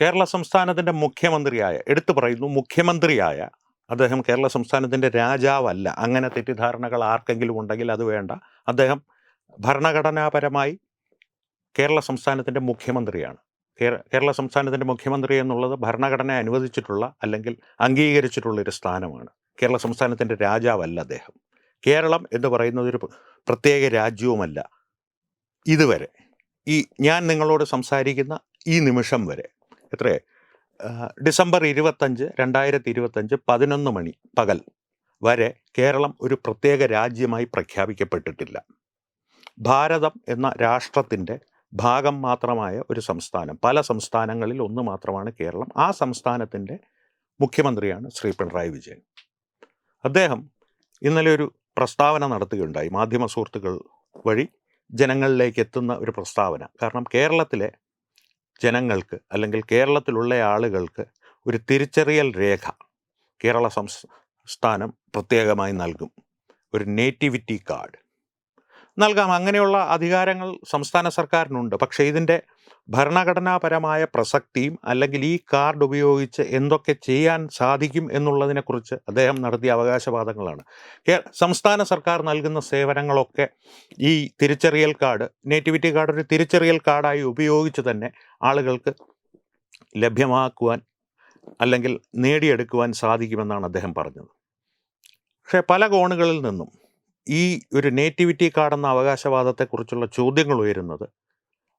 കേരള സംസ്ഥാനത്തിന്റെ മുഖ്യമന്ത്രിയായ എടുത്തു പറയുന്നു മുഖ്യമന്ത്രിയായ അദ്ദേഹം കേരള സംസ്ഥാനത്തിന്റെ രാജാവല്ല. അങ്ങനെ തെറ്റിദ്ധാരണകൾ ആർക്കെങ്കിലും ഉണ്ടെങ്കിൽ അത് വേണ്ട. അദ്ദേഹം ഭരണഘടനാപരമായി കേരള സംസ്ഥാനത്തിന്റെ മുഖ്യമന്ത്രിയാണ്. കേരള സംസ്ഥാനത്തിന്റെ മുഖ്യമന്ത്രി എന്നുള്ളത് ഭരണഘടന അനുവദിച്ചിട്ടുള്ള അല്ലെങ്കിൽ അംഗീകരിച്ചിട്ടുള്ള ഒരു സ്ഥാനമാണ്. കേരള സംസ്ഥാനത്തിന്റെ രാജാവല്ല അദ്ദേഹം. കേരളം എന്ന് പറയുന്നത് ഒരു പ്രത്യേക രാജ്യവുമല്ല. ഇതുവരെ. ഈ ഞാൻ നിങ്ങളോട് സംസാരിക്കുന്ന ഈ നിമിഷം വരെ. എത്രേ ആ, ഡിസംബർ ഇരുപത്തഞ്ച് രണ്ടായിരത്തി ഇരുപത്തഞ്ച് പതിനൊന്ന് മണി പകൽ വരെ കേരളം ഒരു പ്രത്യേക രാജ്യമായി പ്രഖ്യാപിക്കപ്പെട്ടിട്ടില്ല. ഭാരതം എന്ന രാഷ്ട്രത്തിന്റെ ഭാഗം മാത്രമായ ഒരു സംസ്ഥാനം പല സംസ്ഥാനങ്ങളിൽ ഒന്ന് മാത്രമാണ് കേരളം. ആ സംസ്ഥാനത്തിന്റെ മുഖ്യമന്ത്രിയാണ് ശ്രീ പിണറായി വിജയൻ. അദ്ദേഹം ഇന്നലെ ഒരു പ്രസ്താവന നടത്തുകയുണ്ടായി മാധ്യമ സുഹൃത്തുക്കൾ വഴി ജനങ്ങളിലേക്ക് എത്തുന്ന ഒരു പ്രസ്താവന. കാരണം കേരളത്തിലെ ജനങ്ങൾക്ക് അല്ലെങ്കിൽ കേരളത്തിലുള്ള ആളുകൾക്ക് ഒരു തിരിച്ചറിയൽ രേഖ കേരള സംസ്ഥാനം പ്രത്യേകമായി നൽകും. ഒരു നേറ്റിവിറ്റി കാർഡ് നൽകാം. അങ്ങനെയുള്ള അധികാരങ്ങൾ സംസ്ഥാന സർക്കാരിനുണ്ട്. പക്ഷേ ഇതിന്റെ ഭരണഘടനാപരമായ പ്രസക്തിയും അല്ലെങ്കിൽ ഈ കാർഡ് ഉപയോഗിച്ച് എന്തൊക്കെ ചെയ്യാൻ സാധിക്കും എന്നുള്ളതിനെക്കുറിച്ച് അദ്ദേഹം നടത്തിയ അവകാശവാദങ്ങളാണ്. സംസ്ഥാന സർക്കാർ നൽകുന്ന സേവനങ്ങളൊക്കെ ഈ തിരിച്ചറിയൽ കാർഡ് നേറ്റിവിറ്റി കാർഡ് ഒരു തിരിച്ചറിയൽ കാർഡായി ഉപയോഗിച്ച് തന്നെ ആളുകൾക്ക് ലഭ്യമാക്കുവാൻ അല്ലെങ്കിൽ നേടിയെടുക്കുവാൻ സാധിക്കുമെന്നാണ് അദ്ദേഹം പറഞ്ഞത്. പക്ഷേ പല കോണുകളിൽ നിന്നും ഈ ഒരു നേറ്റിവിറ്റി കാർഡെന്ന അവകാശവാദത്തെക്കുറിച്ചുള്ള ചോദ്യങ്ങൾ ഉയരുന്നത്.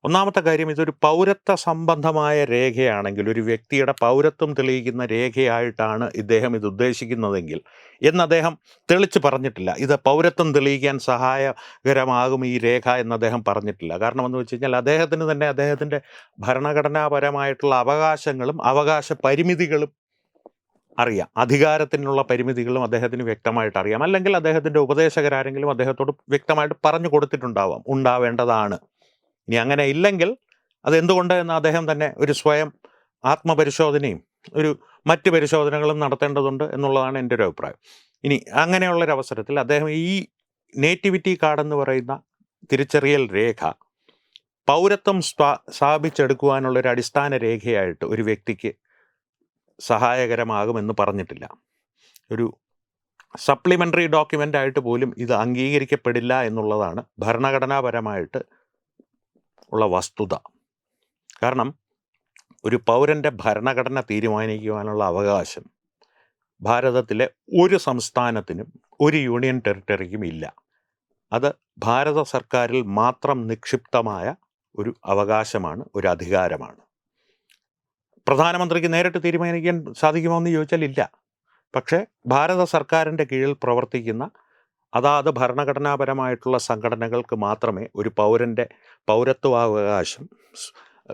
ഒന്നാമത്തെ കാര്യം ഇതൊരു പൗരത്വ സംബന്ധമായ രേഖയാണെങ്കിൽ ഒരു വ്യക്തിയുടെ പൗരത്വം തെളിയിക്കുന്ന രേഖയായിട്ടാണ് ഇദ്ദേഹം ഇത് ഉദ്ദേശിക്കുന്നതെങ്കിൽ എന്ന് അദ്ദേഹം തെളിച്ച് പറഞ്ഞിട്ടില്ല. ഇത് പൗരത്വം തെളിയിക്കാൻ സഹായകരമാകും ഈ രേഖ എന്ന് അദ്ദേഹം പറഞ്ഞിട്ടില്ല. കാരണം എന്ന് വെച്ച് കഴിഞ്ഞാൽ അദ്ദേഹത്തിന് തന്നെ അദ്ദേഹത്തിന്റെ ഭരണഘടനാപരമായിട്ടുള്ള അവകാശങ്ങളും അവകാശ പരിമിതികളും അറിയാം. അധികാരത്തിനുള്ള പരിമിതികളും അദ്ദേഹത്തിന് വ്യക്തമായിട്ട് അറിയാം. അല്ലെങ്കിൽ അദ്ദേഹത്തിന്റെ ഉപദേശകരാരെങ്കിലും അദ്ദേഹത്തോട് വ്യക്തമായിട്ട് പറഞ്ഞു കൊടുത്തിട്ടുണ്ടാവാം. ഉണ്ടാവേണ്ടതാണ്. ഇനി അങ്ങനെ ഇല്ലെങ്കിൽ അതെന്തുകൊണ്ട് എന്ന് അദ്ദേഹം തന്നെ ഒരു സ്വയം ആത്മപരിശോധനയും ഒരു മറ്റ് പരിശോധനകളും നടത്തേണ്ടതുണ്ട് എന്നുള്ളതാണ് എന്റെ ഒരു അഭിപ്രായം. ഇനി അങ്ങനെയുള്ളൊരവസരത്തിൽ അദ്ദേഹം ഈ നേറ്റിവിറ്റി കാർഡ് എന്ന് പറയുന്ന തിരിച്ചറിയൽ രേഖ പൗരത്വം സ്ഥാ സ്ഥാപിച്ചെടുക്കുവാനുള്ള ഒരു അടിസ്ഥാന രേഖയായിട്ട് ഒരു വ്യക്തിക്ക് സഹായകരമാകുമെന്ന് പറഞ്ഞിട്ടില്ല. ഒരു സപ്ലിമെന്ററി ഡോക്യുമെന്റ് ആയിട്ട് പോലും ഇത് അംഗീകരിക്കപ്പെടില്ല എന്നുള്ളതാണ് ഭരണഘടനാപരമായിട്ട് ഉള്ള വസ്തുത. കാരണം ഒരു പൗരന്റെ ഭരണഘടന തീരുമാനിക്കുവാനുള്ള അവകാശം ഭാരതത്തിലെ ഒരു സംസ്ഥാനത്തിനും ഒരു യൂണിയൻ ടെറിട്ടറിക്കും ഇല്ല. അത് ഭാരത സർക്കാരിൽ മാത്രം നിക്ഷിപ്തമായ ഒരു അവകാശമാണ് ഒരു അധികാരമാണ്. പ്രധാനമന്ത്രിക്ക് നേരിട്ട് തീരുമാനിക്കാൻ സാധിക്കുമോ എന്ന് ചോദിച്ചാൽ ഇല്ല. പക്ഷേ ഭാരത സർക്കാരിന്റെ കീഴിൽ പ്രവർത്തിക്കുന്ന അതാത് ഭരണഘടനാപരമായിട്ടുള്ള സംഘടനകൾക്ക് മാത്രമേ ഒരു പൗരന്റെ പൗരത്വാവകാശം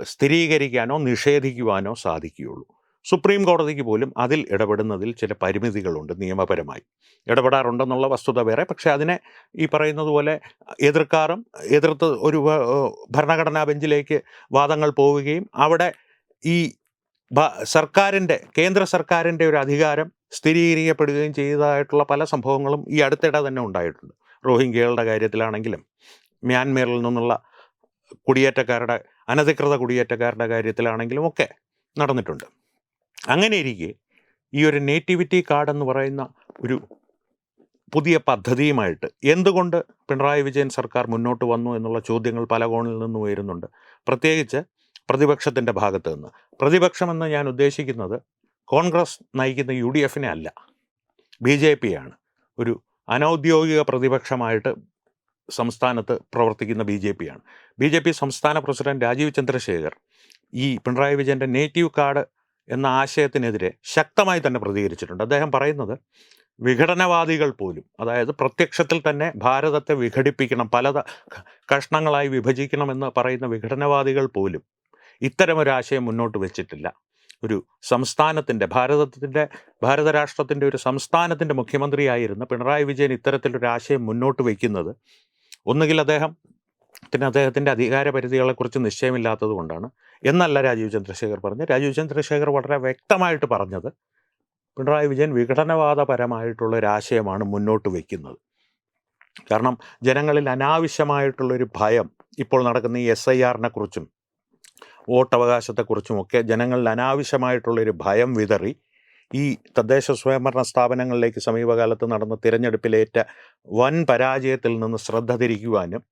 സ്ഥിരീകരിക്കാനോ നിഷേധിക്കുവാനോ സാധിക്കുകയുള്ളൂ. സുപ്രീം കോടതിക്ക് പോലും അതിൽ ഇടപെടുന്നതിൽ ചില പരിമിതികളുണ്ട് നിയമപരമായി. ഇടപെടാറുണ്ടെന്നുള്ള വസ്തുത വേറെ. പക്ഷേ അതിനെ ഈ പറയുന്നത് പോലെ എതിർക്കാറും എതിർത്ത് ഒരു ഭരണഘടനാ ബെഞ്ചിലേക്ക് വാദങ്ങൾ പോവുകയും അവിടെ ഈ സർക്കാരിന്റെ കേന്ദ്ര സർക്കാരിന്റെ ഒരു അധികാരം സ്ഥിരീകരിക്കപ്പെടുകയും ചെയ്തതായിട്ടുള്ള പല സംഭവങ്ങളും ഈ അടുത്തിടെ തന്നെ ഉണ്ടായിട്ടുണ്ട്. റോഹിംഗ്യകളുടെ കാര്യത്തിലാണെങ്കിലും മ്യാൻമറിൽ നിന്നുള്ള കുടിയേറ്റക്കാരുടെ അനധികൃത കുടിയേറ്റക്കാരുടെ കാര്യത്തിലാണെങ്കിലും ഒക്കെ നടന്നിട്ടുണ്ട്. അങ്ങനെ ഇരിക്കെ ഈ ഒരു നേറ്റിവിറ്റി കാർഡ് എന്ന് പറയുന്ന ഒരു പുതിയ പദ്ധതിയുമായിട്ട് എന്തുകൊണ്ട് പിണറായി വിജയൻ സർക്കാർ മുന്നോട്ട് വന്നു എന്നുള്ള ചോദ്യങ്ങൾ പല കോണിൽ നിന്നും ഉയരുന്നുണ്ട്. പ്രത്യേകിച്ച് പ്രതിപക്ഷത്തിന്റെ ഭാഗത്ത് നിന്ന്. പ്രതിപക്ഷമെന്ന് ഞാൻ ഉദ്ദേശിക്കുന്നത് കോൺഗ്രസ് നയിക്കുന്ന യു ഡി എഫിനെ അല്ല. ബി ജെ പി ആണ് ഒരു അനൗദ്യോഗിക പ്രതിപക്ഷമായിട്ട് സംസ്ഥാനത്ത് പ്രവർത്തിക്കുന്ന ബി ജെ പി ആണ് ബി ജെ പി സംസ്ഥാന പ്രസിഡന്റ് രാജീവ് ചന്ദ്രശേഖർ ഈ പിണറായി വിജയന്റെ നേറ്റീവ് കാർഡ് എന്ന ആശയത്തിനെതിരെ ശക്തമായി തന്നെ പ്രതികരിച്ചിട്ടുണ്ട്. അദ്ദേഹം പറയുന്നത് വിഘടനവാദികൾ പോലും അതായത് പ്രത്യക്ഷത്തിൽ തന്നെ ഭാരതത്തെ വിഘടിപ്പിക്കണം പല കഷ്ണങ്ങളായി വിഭജിക്കണമെന്ന് പറയുന്ന വിഘടനവാദികൾ പോലും ഇത്തരമൊരാശയം മുന്നോട്ട് വെച്ചിട്ടില്ല. ഒരു സംസ്ഥാനത്തിന്റെ ഭാരതത്തിന്റെ ഭാരതരാഷ്ട്രത്തിന്റെ ഒരു സംസ്ഥാനത്തിന്റെ മുഖ്യമന്ത്രിയായിരുന്ന പിണറായി വിജയൻ ഇത്തരത്തിലൊരു ആശയം മുന്നോട്ട് വയ്ക്കുന്നത് ഒന്നുകിൽ അദ്ദേഹം പിന്നെ അദ്ദേഹത്തിന്റെ അധികാര പരിധികളെക്കുറിച്ച് നിശ്ചയമില്ലാത്തത് കൊണ്ടാണ്. എന്നല്ല രാജീവ് ചന്ദ്രശേഖർ പറഞ്ഞ് രാജീവ് ചന്ദ്രശേഖർ വളരെ വ്യക്തമായിട്ട് പറഞ്ഞത് പിണറായി വിജയൻ വിഘടനവാദപരമായിട്ടുള്ള ഒരു ആശയമാണ് മുന്നോട്ട് വയ്ക്കുന്നത് കാരണം ജനങ്ങളിൽ അനാവശ്യമായിട്ടുള്ളൊരു ഭയം ഇപ്പോൾ നടക്കുന്ന ഈ എസ് ഐ ആറിനെ കുറിച്ചും വോട്ടവകാശത്തെക്കുറിച്ചുമൊക്കെ ജനങ്ങളിൽ അനാവശ്യമായിട്ടുള്ളൊരു ഭയം വിതറി. ഈ തദ്ദേശ സ്വയംഭരണ സ്ഥാപനങ്ങളിലേക്ക് സമീപകാലത്ത് നടന്ന തിരഞ്ഞെടുപ്പിലേറ്റ വൻ പരാജയത്തിൽ നിന്ന് ശ്രദ്ധ തിരിക്കുവാനും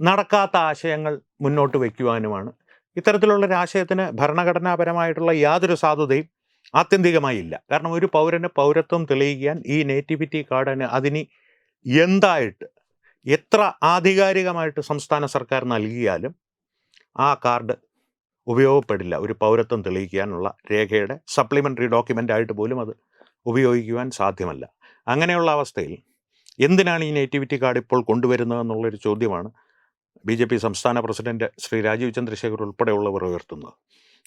നടക്കാത്ത ആശയങ്ങൾ മുന്നോട്ട് വയ്ക്കുവാനുമാണ് ഇത്തരത്തിലുള്ളൊരു ആശയത്തിന് ഭരണഘടനാപരമായിട്ടുള്ള യാതൊരു സാധുതയും ആത്യന്തികമായില്ല കാരണം ഒരു പൗരന് പൗരത്വം തെളിയിക്കാൻ ഈ നേറ്റിവിറ്റി കാർഡിന് അതിന് എന്തായിട്ട് എത്ര ആധികാരികമായിട്ട് സംസ്ഥാന സർക്കാർ നൽകിയാലും ആ കാർഡ് ഉപയോഗപ്പെടില്ല. ഒരു പൗരത്വം തെളിയിക്കാനുള്ള രേഖയുടെ സപ്ലിമെന്ററി ഡോക്യുമെന്റ് ആയിട്ട് പോലും അത് ഉപയോഗിക്കുവാൻ സാധ്യമല്ല. അങ്ങനെയുള്ള അവസ്ഥയിൽ എന്തിനാണ് ഈ നേറ്റിവിറ്റി കാർഡ് ഇപ്പോൾ കൊണ്ടുവരുന്നത് എന്നുള്ളൊരു ചോദ്യമാണ് ബി ജെ പി സംസ്ഥാന പ്രസിഡന്റ് ശ്രീ രാജീവ് ചന്ദ്രശേഖർ ഉൾപ്പെടെയുള്ളവർ ഉയർത്തുന്നത്.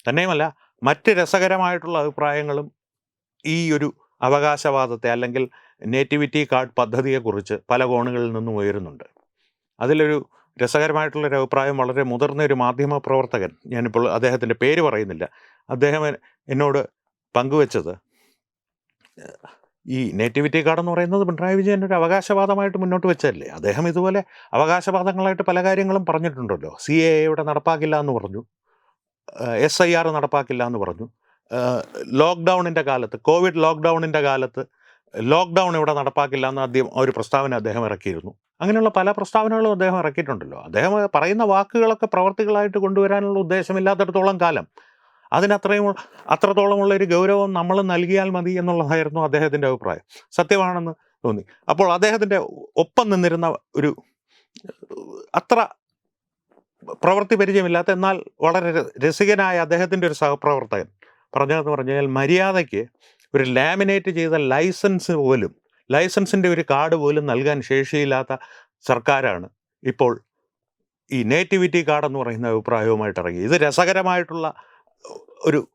തന്നെയുമല്ല മറ്റ് രസകരമായിട്ടുള്ള അഭിപ്രായങ്ങളും ഈ ഒരു അവകാശവാദത്തെ അല്ലെങ്കിൽ നേറ്റിവിറ്റി കാർഡ് പദ്ധതിയെക്കുറിച്ച് പല കോണുകളിൽ നിന്നും ഉയരുന്നുണ്ട്. അതിലൊരു രസകരമായിട്ടുള്ളൊരു അഭിപ്രായം വളരെ മുതിർന്ന ഒരു മാധ്യമ പ്രവർത്തകൻ ഞാനിപ്പോൾ അദ്ദേഹത്തിന്റെ പേര് പറയുന്നില്ല. അദ്ദേഹം എന്നോട് പങ്കുവച്ചത് ഈ നേറ്റിവിറ്റി കാർഡ് എന്ന് പറയുന്നത് പിണറായി വിജയൻ ഒരു അവകാശവാദമായിട്ട് മുന്നോട്ട് വെച്ചല്ലേ അദ്ദേഹം ഇതുപോലെ അവകാശവാദങ്ങളായിട്ട് പല കാര്യങ്ങളും പറഞ്ഞിട്ടുണ്ടല്ലോ. സി എ എയുടെ നടപ്പാക്കില്ല എന്ന് പറഞ്ഞു എസ് ഐ ആർ നടപ്പാക്കില്ല എന്ന് പറഞ്ഞു ലോക്ക്ഡൗണിന്റെ കാലത്ത് കോവിഡ് ലോക്ക്ഡൗണിന്റെ കാലത്ത് ലോക്ക്ഡൗൺ ഇവിടെ നടപ്പാക്കില്ല എന്ന് ആദ്യം ഒരു പ്രസ്താവന അദ്ദേഹം ഇറക്കിയിരുന്നു. അങ്ങനെയുള്ള പല പ്രസ്താവനകളും അദ്ദേഹം ഇറക്കിയിട്ടുണ്ടല്ലോ. അദ്ദേഹം പറയുന്ന വാക്കുകളൊക്കെ പ്രവർത്തികളായിട്ട് കൊണ്ടുവരാനുള്ള ഉദ്ദേശമില്ലാത്തടത്തോളം കാലം. അതിനത്രയും അത്രത്തോളമുള്ള ഒരു ഗൗരവം നമ്മൾ നൽകിയാൽ മതി എന്നുള്ളതായിരുന്നു അദ്ദേഹത്തിന്റെ അഭിപ്രായം. സത്യമാണെന്ന് തോന്നി. അപ്പോൾ അദ്ദേഹത്തിന്റെ ഒപ്പം നിന്നിരുന്ന ഒരു അത്ര പ്രവൃത്തി പരിചയമില്ലാത്ത എന്നാൽ വളരെ രസികനായ അദ്ദേഹത്തിന്റെ ഒരു സഹപ്രവർത്തകൻ. പറഞ്ഞതെന്ന് പറഞ്ഞു കഴിഞ്ഞാൽ മര്യാദയ്ക്ക് ഒരു ലാമിനേറ്റ് ചെയ്ത ലൈസൻസ് പോലും ലൈസൻസിന്റെ ഒരു കാർഡ് പോലും നൽകാൻ ശേഷിയില്ലാത്ത സർക്കാരാണ്. ഇപ്പോൾ ഈ നേറ്റിവിറ്റി കാർഡ് എന്ന് പറയുന്ന അഭിപ്രായവുമായിട്ട് ഇറങ്ങി ഇത് രസകരമായിട്ടുള്ള ഒരു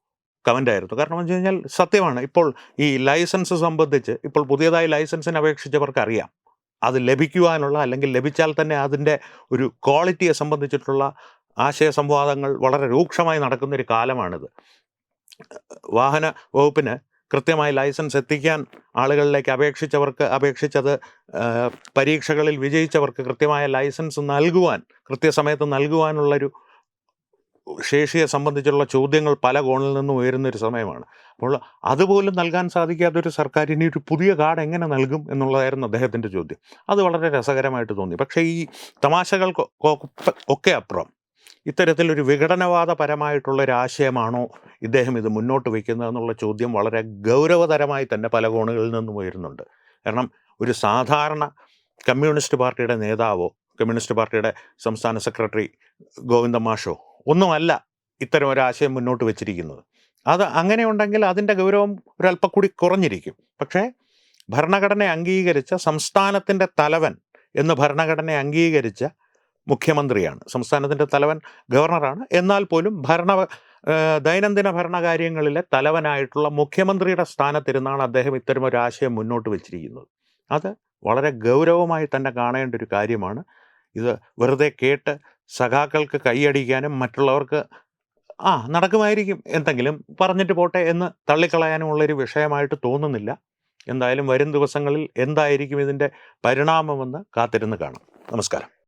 കമന്റായിരുന്നു. കാരണം എന്ന് വെച്ച് കഴിഞ്ഞാൽ സത്യമാണ്. ഇപ്പോൾ ഈ ലൈസൻസ് സംബന്ധിച്ച് ഇപ്പോൾ പുതിയതായി ലൈസൻസിന് അപേക്ഷിച്ചവർക്ക് അറിയാം അത് ലഭിക്കുവാനുള്ള അല്ലെങ്കിൽ ലഭിച്ചാൽ തന്നെ അതിന്റെ ഒരു ക്വാളിറ്റിയെ സംബന്ധിച്ചിട്ടുള്ള ആശയ സംവാദങ്ങൾ വളരെ രൂക്ഷമായി നടക്കുന്ന ഒരു കാലമാണിത്. വാഹന വകുപ്പിന് കൃത്യമായി ലൈസൻസ് എത്തിക്കാൻ ആളുകളിലേക്ക് അപേക്ഷിച്ചവർക്ക് അപേക്ഷിച്ചത് പരീക്ഷകളിൽ വിജയിച്ചവർക്ക് കൃത്യമായ ലൈസൻസ് നൽകുവാൻ കൃത്യസമയത്ത് നൽകുവാനുള്ളൊരു ശേഷിയെ സംബന്ധിച്ചുള്ള ചോദ്യങ്ങൾ പല കോണിൽ നിന്നും ഉയരുന്നൊരു സമയമാണ്. അപ്പോൾ അതുപോലും നൽകാൻ സാധിക്കാത്തൊരു സർക്കാർ ഇനി ഒരു പുതിയ കാർഡ് എങ്ങനെ നൽകും എന്നുള്ളതായിരുന്നു അദ്ദേഹത്തിന്റെ ചോദ്യം. അത് വളരെ രസകരമായിട്ട് തോന്നി. പക്ഷേ ഈ തമാശകൾക്ക് ഒക്കെ അപ്പുറം ഇത്തരത്തിലൊരു വിഘടനവാദപരമായിട്ടുള്ള ഒരു ആശയമാണോ ഇദ്ദേഹം ഇത് മുന്നോട്ട് വയ്ക്കുന്നത് എന്നുള്ള ചോദ്യം വളരെ ഗൗരവതരമായി തന്നെ പല കോണുകളിൽ നിന്നും ഉയരുന്നുണ്ട്. കാരണം ഒരു സാധാരണ കമ്മ്യൂണിസ്റ്റ് പാർട്ടിയുടെ നേതാവോ കമ്മ്യൂണിസ്റ്റ് പാർട്ടിയുടെ സംസ്ഥാന സെക്രട്ടറി ഗോവിന്ദ മാഷോ ഒന്നുമല്ല ഇത്തരം ഒരു ആശയം മുന്നോട്ട് വെച്ചിരിക്കുന്നത്. അത് അങ്ങനെയുണ്ടെങ്കിൽ അതിന്റെ ഗൗരവം ഒരല്പം കൂടി കുറഞ്ഞിരിക്കും. പക്ഷേ ഭരണഘടന അംഗീകരിച്ച സംസ്ഥാനത്തിന്റെ തലവൻ എന്ന് ഭരണഘടന അംഗീകരിച്ച മുഖ്യമന്ത്രിയാണ്. സംസ്ഥാനത്തിന്റെ തലവൻ ഗവർണറാണ്. എന്നാൽ പോലും ഭരണ ദൈനംദിന ഭരണകാര്യങ്ങളിലെ തലവനായിട്ടുള്ള മുഖ്യമന്ത്രിയുടെ സ്ഥാനത്തിരുന്നാണ് അദ്ദേഹം ഇത്തരം ഒരു ആശയം മുന്നോട്ട് വെച്ചിരിക്കുന്നത്. അത് വളരെ ഗൗരവമായി തന്നെ കാണേണ്ട ഒരു കാര്യമാണ്. ഇത് വെറുതെ കേട്ട് സഖാക്കൾക്ക് കൈയടിക്കാനും മറ്റുള്ളവർക്ക് ആ നടക്കുമായിരിക്കും എന്തെങ്കിലും പറഞ്ഞിട്ട് പോട്ടെ എന്ന് തള്ളിക്കളയാനുമുള്ളൊരു വിഷയമായിട്ട് തോന്നുന്നില്ല. എന്തായാലും വരും ദിവസങ്ങളിൽ എന്തായിരിക്കും ഇതിന്റെ പരിണാമമെന്ന് കാത്തിരുന്ന് കാണാം. നമസ്കാരം.